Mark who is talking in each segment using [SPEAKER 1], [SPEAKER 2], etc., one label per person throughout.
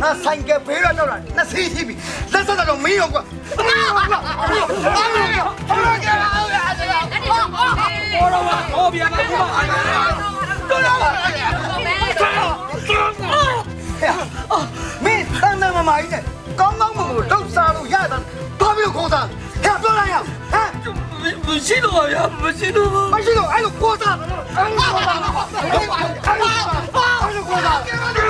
[SPEAKER 1] ငါဆိုင်ကဘေးတော့တော့တာနှစ်စီးရှိပြီလက်ဆက်တော့မင်းရောကွာမင်းရောကွာအားမရအားကြလားအားကြလား
[SPEAKER 2] ဟောတော့ပါဟောဗျာပါဘုရား
[SPEAKER 1] တော်တော်ပါမင်းတန်းတန်းမမကြီးနဲ့ကောင်းကောင်းမလို့လောက်စားလို့ရတာဘာဖြစ်လို့ခေါ်စားဟဲ့ပြောလိုက်ရဟမ်
[SPEAKER 2] မရှိတော့ပါဗျာမရှိတော့ပါ
[SPEAKER 1] မရှိတော့အဲ့လိုခေါ်စားအဲ့လိုခေါ်စားအဲ့လိုခေါ်စားအဲ့လိုခေါ်စား
[SPEAKER 2] နဲ့တော့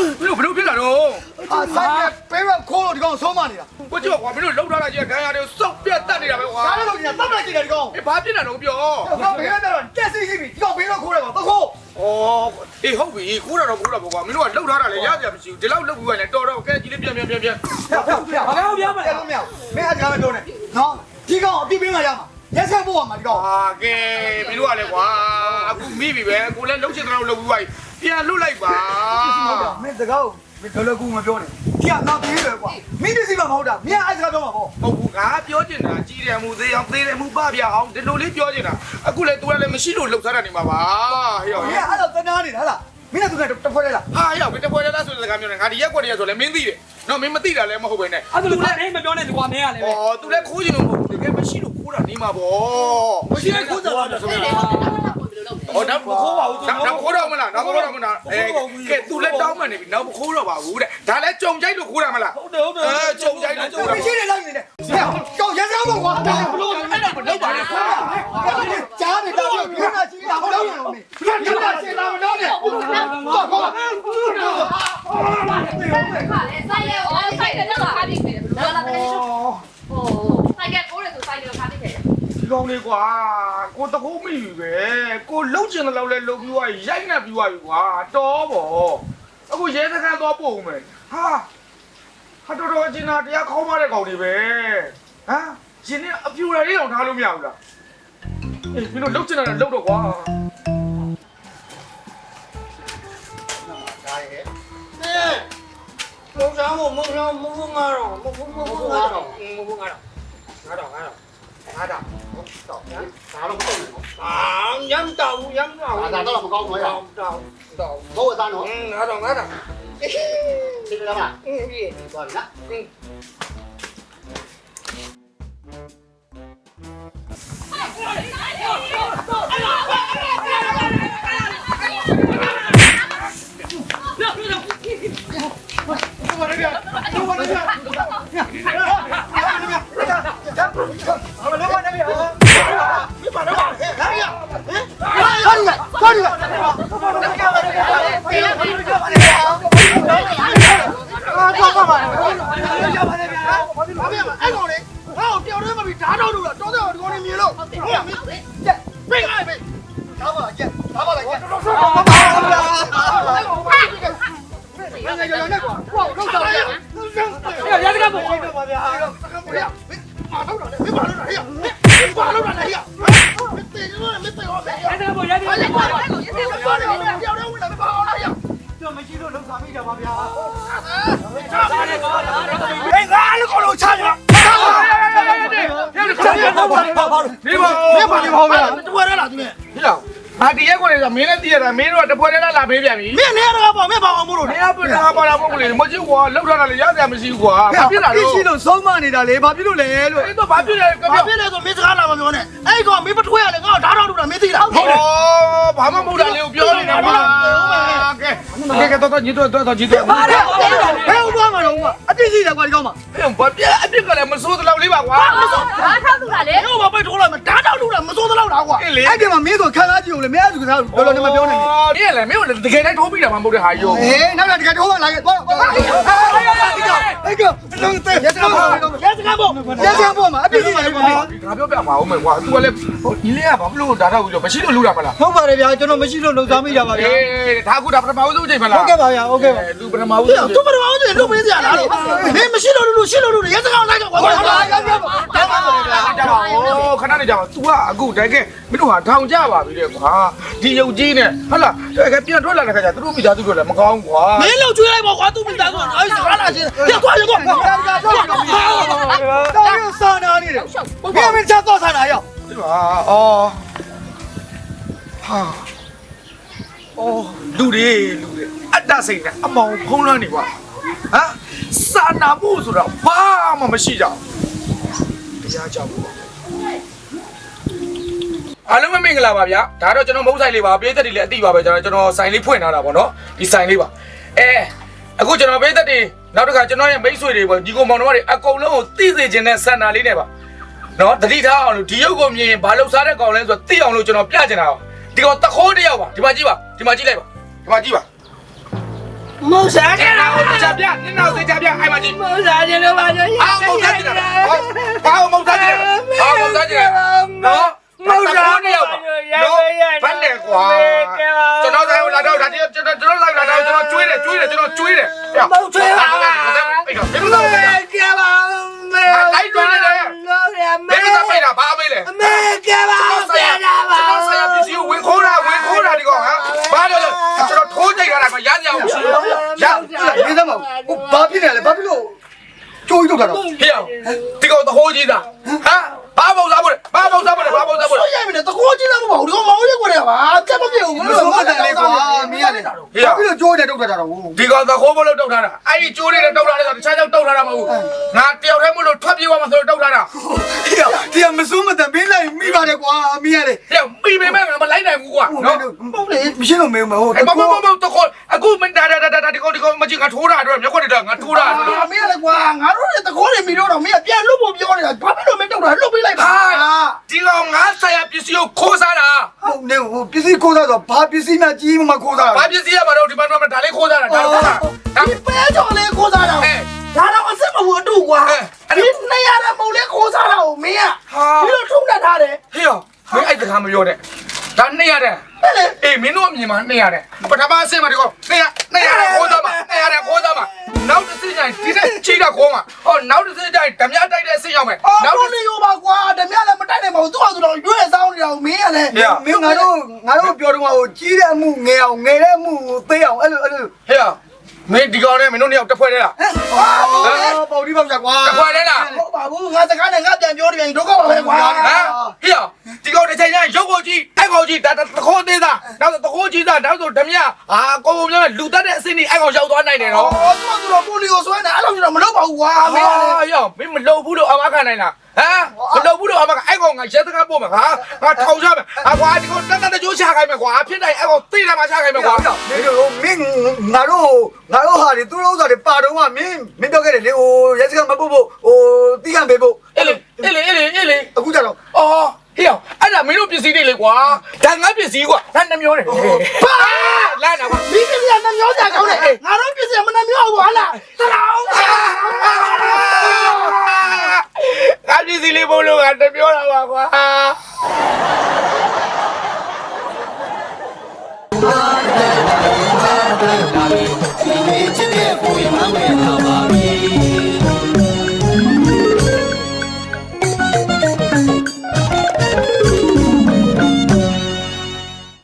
[SPEAKER 1] မခေါ်တော့ပါဘူးမရှိတာတမ်းရချင်တာခေါ်တယ်ဘယ်လိုကြော်ရမင်းနေရစကားပလိုက်တော့ဟာစကားကတော့မပေါ်ပါနဲ့ကိုကြီး
[SPEAKER 2] ဒါမပေါ်နေမရဘူးဗျာ
[SPEAKER 1] အပြင်းနဲ့ပေါ်ပါအပေါ်ရင်တို့ကဆုံးပါ
[SPEAKER 3] တာနေပါဦး
[SPEAKER 1] အကြောင်းမရ
[SPEAKER 3] ဒီမှာတော့တော့တော့ဒီမှာ
[SPEAKER 1] အပေါ်သေးလေ
[SPEAKER 3] ဘယ်လိုဘယ်လိုဖြစ်လာတော့
[SPEAKER 1] အာဆိုင်ကပဲရခိုးလို့ဒီကောင်ဆုံးမနေတာ
[SPEAKER 3] ကိုကျော်ကွာမင်းတို့လှုပ်ထားတာကြီးဒဏ်ရာတွေစောက်ပြတ်တတ်နေတာပဲကွာ
[SPEAKER 1] ဒါလည်းတော့ညတပ်လိုက်ကြည့်တယ်ဒီကောင်
[SPEAKER 3] ဘာဖြစ်လာတော့ပြော
[SPEAKER 1] ဟောဘေးကတော့တက်စီရှိပြီဒီကောင်ဘေးတော့ခိုးတယ်ကောင်တခိုး
[SPEAKER 3] ဩအေးဟုတ်ပြီခိုးတာတော့ခိုးတာပေါ့ကွာမင်းတို့ကလှုပ်ထားတာလေရကြမရှိဘူးဒီလောက်လှုပ်ပြီးရင်တော်တော့ကဲကြီးလေးပြန်ပြန်ပြန်ပြန်
[SPEAKER 1] ဖျက်ဖျက်ဖျက်
[SPEAKER 2] ဘာကောင်းဗျာမ
[SPEAKER 1] အဲ့လိုမရမင်းအကြမ်းမပြောနဲ့နော်ဒီကောင်အပြစ်ပေးမှရမှာရက်ဆက်ဖို့မှာဒီကောင်
[SPEAKER 3] အာကဲမင်းတို့ကလည်းကွာအခုမိပြီပဲကိုလည်းလှုပ်ချင်တဲ့လောက်လှုပ်ပြီးသွားပြီ ပြန်လွတ်လိုက်ပါ
[SPEAKER 1] မင်းတကောက်မင်းဒလကူမပြောနဲ့ဒီကငါပြေးတယ်ကွာမင်းတစီမမဟုတ်တာမင်းအဲ့စကားပြောမှာပေါ့
[SPEAKER 3] ဟုတ်ဘူးငါပြောချင်တာကြီးတယ်မှုသေးအောင်သေးတယ်မှုပပြအောင်ဒီလိုလေးပြောချင်တာအခုလည်း तू လည်းမရှိလို့လှုပ်ထားတာနေမှာပါဟေ့ရော
[SPEAKER 1] မင်းအဲ့တော့တနာနေတာဟလားမင်းကသူနဲ့တစ်ဖွဲ့လဲလား
[SPEAKER 3] ဟာရောက်ပြီတပွဲလားဆိုတဲ့စကားပြောနေငါဒီရက်ကွက်တည်းဆိုလည်းမင်းသိတယ်နော်မင်းမသိတာလည်းမဟုတ်ပဲနဲ့
[SPEAKER 2] အဲ့ဒါလည်းမပြောနဲ့ဒီကွာမင်းကလည်း
[SPEAKER 3] ဩ तू လည်းခိုးချင်လို့မဟုတ်ဘူးတကယ်မရှိလို့ခိုးတာနေမှာပေါ့မရှိလည်းခိုးတာပါဆိုတော့ ဩတော့မခိုးပါဘူးတော့ခိုးတော့မလားတော့ခိုးတော့မလားအဲကဲ तू လည်းတောင်းမှနေပြီတော့မခိုးတော့ပါဘူးတဲ့ဒါလည်းကြုံကြိုက်လို့ခိုးတာမလား
[SPEAKER 2] ဟုတ်တယ်ဟုတ်တယ်
[SPEAKER 3] အဲကြုံကြိုက်လို့ခိုးတာ
[SPEAKER 1] မရှိတယ်လိုက်နေတယ်ဟဲ့ကောင်ရက်ဆက်ဖို့ကွာဘလို့
[SPEAKER 3] အဲ့တော့မလုပ်ပါနဲ့ခိုးတာ
[SPEAKER 1] ကြားနေတာပြောနေတာရှိတာမလို့ရမင်းနေတာရှိတာမလို့နဲ့တော့ကွာ
[SPEAKER 4] ဆိုင်ရအော်ဆိုင်ကတော့ခါပြီးပြီဘယ်လိုလာတယ်ဟိုဆိုင်ကကိုရဆိုဆိုင်ကခါပြီးတယ်
[SPEAKER 3] ဒီ ကောင်လေးကွာကိုတခိုးမိပြီပဲကိုလှုပ်ချင်တဲ့လောက်လဲလှုပ်ပြီးသွားရိုက်နေပြီးသွားပြီကွာတော်ပေါ့အခုရဲစခန်းသွားပို့ဦးမယ်ဟာဟာတော်တော်အကျဉ်းသားတရားခေါင်းမတဲ့ကောင်တွေပဲဟမ်ရှင်နဲ့အပြူရလေးအောင်ထားလို့မရဘူးလားအေးမင်းတို့လှုပ်ချင်တာလှုပ်တော့ကွာ
[SPEAKER 5] မုံဆောင်မုံဆောင်မုံငါတော့မုံမုံငါတော့မုံငါတော့ငါတော့ငါတော့ငါတော့တော့ညာ
[SPEAKER 6] ဒါတော့မဟုတ်ဘူး
[SPEAKER 5] အာညမ်းတောင်ညမ်းတောင်။
[SPEAKER 6] ဒါတော့မကောင်းဘူးရ
[SPEAKER 5] တောင်တောင်တော င်။
[SPEAKER 6] ဘိုးအသားနော်
[SPEAKER 5] ငါတော့ငါတော့။
[SPEAKER 6] ဒီကလာမ
[SPEAKER 5] အင်းကြီး။
[SPEAKER 6] သွားပြီနော်
[SPEAKER 5] အဲ့ကောင်လေးဟောတယောက်တည်းမပြီးဓာတ်တော်လို့လား ရရနဲ့ကွာဟောလောက်တာလေ
[SPEAKER 2] ရစကားပေါ်
[SPEAKER 5] ဟုတ်တယ်ပါဗျာစကားပေါ်ရမလောက်တာလေမလောက်တာလေမလောက်တာလေမတေလို့မတေရောပဲ
[SPEAKER 2] ရ စကားပေါ်ရစကားပေါ်
[SPEAKER 5] တယောက်တည်းဝ င်လာပါအောင်လား
[SPEAKER 1] ကျွန်မရှိလို့လုံစားမိကြပါဗျာ
[SPEAKER 5] ဟေးငါလည်းကောလို့ချာရ
[SPEAKER 1] ဘာဘာဘာဘာ
[SPEAKER 3] ဒီပါ
[SPEAKER 5] မင်းပါလေဟောဗျာတဝဲရလားသူနဲ့
[SPEAKER 3] ဒီတော့ငါဒီရက်ကွက်လေးဆိုမင်းလည်းသိရတာမင်းတို့ကတပွဲတည်းလာပေးပြန်ပြီ
[SPEAKER 5] မင်းနေရတော့ပေါ့မင်းပါအောင်မို့လို့
[SPEAKER 3] နေရာပြတာပါလာဖို့လေမကြည့်ကွာလောက်ထားတာလေရစရာမရှိဘူးကွာဘာဖြစ်လာတော့
[SPEAKER 1] ရှိလို့ဆုံးမနေတာလေဘာဖြစ်လို့လဲလို့
[SPEAKER 3] အဲ့တော့ဘာဖြစ်လဲက
[SPEAKER 5] ဘာ
[SPEAKER 3] ပြော
[SPEAKER 5] ဖြစ်လဲဆိုမင်းစကားလာမပြောနဲ့အဲ့ကောင်မင်းပထွေးရလေငါ့ကိုဓာတ်တော်လို့တာမင်းသိလားဟုတ်တယ်
[SPEAKER 3] ဩဘာမှမဟုတ်တာလေကိုပြောနေတာပါ ကဲကဲကတော့ညီတော့တော့ညီတော့
[SPEAKER 1] ဘာလဲဟဲ့ဦးသွားမှာတော့ကွာအပြစ်ရှိတယ်ကွာဒီကောင်မှာ
[SPEAKER 3] ဘာပြအပြစ်ကလည်းမစိုးတလောက်လေးပါကွာ
[SPEAKER 4] ဓာတ်ထောက်သူလားလေ
[SPEAKER 5] ငါ့ကိုပိတ်ထိုးလိုက်မယ်ဓာတ်တော်
[SPEAKER 1] လူတာမစိုးသလောက်တာကွာအဲ့ဒီမှာမင်းဆိုခန်းကားကြည့်ဦးလေမင်းအဲ့ဒီကစားလောလောနေမပြောနိုင်ဘူး
[SPEAKER 3] အော်ဒီလေမင်းတကယ်တိုင်းထိုးပြီးတာမှမဟုတ်တဲ့ဟာယုံ
[SPEAKER 1] ဟေးနောက်တော့တကယ်တော့လာခဲ့သွားအဲ့ကလုံးတဲ့ရက်စကားပေါ့ရက်စကားပေါ့ရက်စကားပေါ့မှာအပြည့်ကြီးပါလေကွာ
[SPEAKER 3] ငါပြောပြမှာဦးမယ်ကွာ तू ကလည်းဒီလေးကဘာလို့ဒါတော့မရှိလို့လူတာမလား
[SPEAKER 1] ဟုတ်ပါတယ်ဗျာကျွန်တော်မရှိလို့လုံစားမိတာပါဗျာ
[SPEAKER 3] အေးဒါကူဒါပထမဦးဆုံးချိန်မလား
[SPEAKER 1] ဟုတ်ကဲ့ပါဗျာဟုတ်ကဲ့ပါ
[SPEAKER 3] လူပထမဦး
[SPEAKER 1] ဟေ့
[SPEAKER 3] ဆုံး
[SPEAKER 1] သူမတော်အောင်ဆိုလုပ်ပေးစရာလားလို့မင်းမရှိလို့လို့ရှိလို့လို့ရက်စကားလိုက်ကွာဟုတ်ပါဗျာဟုတ်ပါဗျာ
[SPEAKER 3] ကြပါဦးခဏနေကြပါ तू ကအခုတကယ်မင်းတို့ဟာထောင်ကြပါပြီလေကွာဒီရုပ်ကြီးနဲ့ဟုတ်လားတကယ်ပြန်ထွက်လာတဲ့ခါကျသူတို့မိသားစုတို့လည်းမကောင်းကွာ
[SPEAKER 1] မင်းလုံကျွေးလိုက်ပါကွာသူမိသားစုအဲ့စကားလာချင်းရသွားရသွားတော်ရဆာနာနေတယ်ဘယ်မင်းချက်တော့ဆာနာရောက်
[SPEAKER 3] ဒီပါအော်ဟာ အော်လူတွေလူတွေအတ္တစိတ်နဲ့အမောင်ဖုံးလွှမ်းနေကွာဟမ်စာနာမှုဆိုတော့ဘာမှမရှိကြဘူးတရားကြောက်ဘူးအားလုံးပဲမင်္ဂလာပါဗျာဒါတော့ကျွန်တော်မဟုတ်ဆိုင်လေးပါပေးသက်တွေလည်းအတိပါပဲကျွန်တော်ကျွန်တော်ဆိုင်လေးဖွင့်ထားတာပေါ့နော်ဒီဆိုင်လေးပါအဲအခုကျွန်တော်ပေးသက်တွေနောက်တစ်ခါကျွန်တော်ရဲ့မိတ်ဆွေတွေပေါ့ဒီကောင်မောင်တော်တွေအကုန်လုံးကိုသိစေခြင်းနဲ့စန္ဒာလေးနဲ့ပါနော်တတိထားအောင်လို့ဒီရုပ်ကိုမြင်ရင်ဘာလို့စားတဲ့ကောင်လဲဆိုတော့သိအောင်လို့ကျွန်တော်ပြချင်တာပါ ဒီကောင်တခိုးတစ်ယောက်ပါဒီမှာကြည့်ပါဒီမှာကြည့်လိုက်ပါဒီမှာကြည့်ပါ
[SPEAKER 5] မဟုတ်စားကြ
[SPEAKER 3] အဲ့ဒါ
[SPEAKER 5] တာ
[SPEAKER 3] ကိုသိချပြနင်းတော့သိချပြအဲ့မှာကြည့်
[SPEAKER 5] မဟုတ်စားကြလို့ပါတော့
[SPEAKER 3] အာမုတ်သားကြည့်တာဘာမုတ်သားကြည့်တာဘာမုတ်သားကြည့်တာနော်မုတ်သားတစ်ယောက်ပါနော်ဘတ်တယ်ကွာကျွန်တော်ဆိုင်လာတော့ဒါကျွန်တော်ကျွန်တော်ဆိုင်လာတော့ကျွန်တော်ကျွေးတယ်ကျွေးတယ်ကျွန်တော်ကျွေးတယ်
[SPEAKER 5] မဟုတ်သေးပါ
[SPEAKER 3] အဲ့တော့ဘယ်လိုလဲ
[SPEAKER 5] ကဲပါမေ
[SPEAKER 3] လိုက်တွင်းနေတယ်
[SPEAKER 5] လို့ရ
[SPEAKER 3] ဘ
[SPEAKER 5] မေ
[SPEAKER 3] ယ်ကပိတ်တာဘာအမေးလဲ
[SPEAKER 5] အမေကဲပါ
[SPEAKER 3] ဆရာ
[SPEAKER 5] ဆရာပါ
[SPEAKER 3] ကျွန်တော်ဆရာပစ္စည်းကိုဝင်ခိုးတာဝင်ခိုးတာဒီကောင်ဟာဘာလို့လဲကျွန်တော်ထိုးကြိတ်ထားတာကရကြအောင်ရှိရ
[SPEAKER 1] နေသမဘာဖြစ်နေလဲဘာဖြစ်လို့ကျိုးထုတ်တာတော့
[SPEAKER 3] ဟေ့ဒီကောင်သဟိုးကြီးသားဟမ်ဘာပုံစားဖို့လဲဘာပုံစားဖို့လဲဘာပုံစားဖို့လဲ
[SPEAKER 1] ဆိုရမယ်တကောကြီးသားမဟုတ်ဘူးဒီကောင်မောင်လေးကွာတယ်ကွာတက်မပြေဘူးမလို့မတန်လေကွာမင်းရတယ်ဘာဖြစ်လို့ကျိုးနေထုတ်တာတော့
[SPEAKER 3] ဒီကောင်သခိုးမလို့တုတ်ထားတာအဲ့ဒီကျိုးလေးနဲ့တုတ်ထားတယ်ဆိုတခြားကြောင့်တုတ်ထားတာမဟုတ်ဘူးငါတယောက်တည်းမလို့ထွက်ပြေးသွားမှဆိုတော့တုတ်ထားတာ
[SPEAKER 1] ဒီကဒီကမစိုးမတန်မင်းလိုက်မိပါတယ်ကွာမင်းရတယ်
[SPEAKER 3] ဟေ့မိပေမဲ့ငါမလိုက်နိုင်ဘူးကွာနော်
[SPEAKER 1] ဟုတ်လေမရှိလို့မင်းမဟုတ်
[SPEAKER 3] အဲ့ဘာဘာဘာတခိုးအခုမင်းဒါဒါဒါဒါဒီကော င်ဒီကောင်မကြည့်ငါထိုးတာအတွက်မျက်ခွက်တွေငါထိုးတာအတွက်
[SPEAKER 1] မင်းရတယ်ကွာငါတို့လည်းတကောတွေမိတော့တော့မင်းပြန်လို့ဖို့ပြောနေတာဘာဖြစ်လို့မင်းတုတ်တာလွတ်ပေးလိုက်ပါ
[SPEAKER 3] ဒီကောင်ငါဆရာပစ္စည်းကိုခိုးစားတာ
[SPEAKER 1] ဟုတ်နေဟိုပစ္စည်းခိုးတာဆိုဘာပစ္စည်းမှကြီးမှခိုးတာ
[SPEAKER 3] ဘာပစ္စည်းရမှာတော့ဒီမှာတော့ဒါလေးခိုးစားတာဒါခိုးစားဒါ
[SPEAKER 1] ဒီပဲကြော်လေးခိုးတာတော့
[SPEAKER 3] ဟဲ့
[SPEAKER 1] ဒါတော့အစစ်မဟုတ်အတူကွာ
[SPEAKER 3] ဟဲ့အဲ့
[SPEAKER 1] ဒီ
[SPEAKER 3] ဒါ
[SPEAKER 1] နေရတဲ့မုံလေးခိုးစားတာကိုမင်းက
[SPEAKER 3] ဟာ
[SPEAKER 1] ဒီလိုထုံးတတ်ထားတယ်
[SPEAKER 3] ဟေ့ရောမင်းအဲ့တခါမပြောနဲ့ဒါနှစ်ရတယ်
[SPEAKER 1] ဟဲ့လေ
[SPEAKER 3] အေးမင်းတို့အမြင်မှာနှစ်ရတယ်ပထမအဆင့်မှာဒီကောင်နှစ်ရနှစ်ရ တစ်ဆင့်ကျရင်ဓမြတိုက်တဲ့အဆင့်ရောက်မယ်
[SPEAKER 1] အော်
[SPEAKER 3] နောက်
[SPEAKER 1] ဘုန်းလေးရောပါကွာဓမြလည်းမတိုက်နိုင်ပါဘူးသူ့ဟာသူတော့ရွေးစောင်းနေတာကိုမင်းကလည်း
[SPEAKER 3] ဟဲ့
[SPEAKER 1] မင်းငါတို့ငါတို့ပြောတော့ဟိုကြီးတဲ့အမှုငယ်အောင်ငယ်တဲ့အမှုကိုသေးအောင်အဲ့လိုအဲ့လို
[SPEAKER 3] ဟေ့မင်းဒီကောင်နဲ့မင်းတို့နှစ်ယောက်တစ်ဖွဲ့တည်းလား
[SPEAKER 1] ဟာ ပေါ့ဒီပေါ့ကြကွာ
[SPEAKER 3] တစ်ဖွဲ့တည်းလား
[SPEAKER 1] ဟုတ်ပါဘူးငါစကားနဲ့ငါပြန်ပြောတယ်ဒုက္ခပါပဲကွာ
[SPEAKER 3] ဟမ်ဟေ့ဒီကောင်တစ်ချိန်ကျရင်ရုပ်ကိုကြည့်အဲ့ကောင်ကြည့်ဒါတခိုးသေးသားနောက်တခိုးကြီးသားနောက်ဆိုဓမြဟာကိုကိုမျိုးလူတက်တဲ့အဆင့်ကြီးအဲ့ကောင်ရောက်သွားနိုင်တယ်နော်
[SPEAKER 1] အော်သူကသူတော့ပိုလီကိုဆွဲနေအဲ့လိုကျွန်တော်မလုပ်ပါဘူးကွာမင်းကလည်း
[SPEAKER 3] ဟာရောမင်းမလုပ်ဘူးလို့အမခံနိုင်လားဟမ်မလုပ်ဘူးလို့အမကအဲ့ကောင်ငါရဲစကားပို့မှာဟာငါထောင်ချမယ်အကွာဒီကောင်တက်တက်ကြိုးချခိုင်းမယ်ကွာဖြစ်တိုင်းအဲ့ကောင်သိတယ်မှာချခိုင်းမယ်ကွာ
[SPEAKER 1] မင်းတို့မင်းငါတို့ငါတို့ဟာဒီသူတို့ဥစ္စာတွေပါတော့ကမင်းမင်းပြောခဲ့တယ်လေဟိုရဲစခန်းမပုတ်ဖို့ဟိုတီးခံပေးဖို့
[SPEAKER 3] အေးလေအေးလေအေးလေအေးလေ
[SPEAKER 1] အခုကြတော့
[SPEAKER 3] အော်ဟေ့အဲ့ဒါမင်းတို့ပစ္စည်းတွေလေကွာဒါငါပစ္စည်းကွာဒါနှမျောတယ်ဟာလာတာကွာ
[SPEAKER 1] မင်းကလည်းနှမျောကြကောင်းတယ်ငါတို့ပြည့်စင်မနှမျောဘူးဟာလားတလောင်း
[SPEAKER 3] ငါပစ္စည်းလေးဘုံလို့ငါနှမျောတာပါကွာ
[SPEAKER 1] တ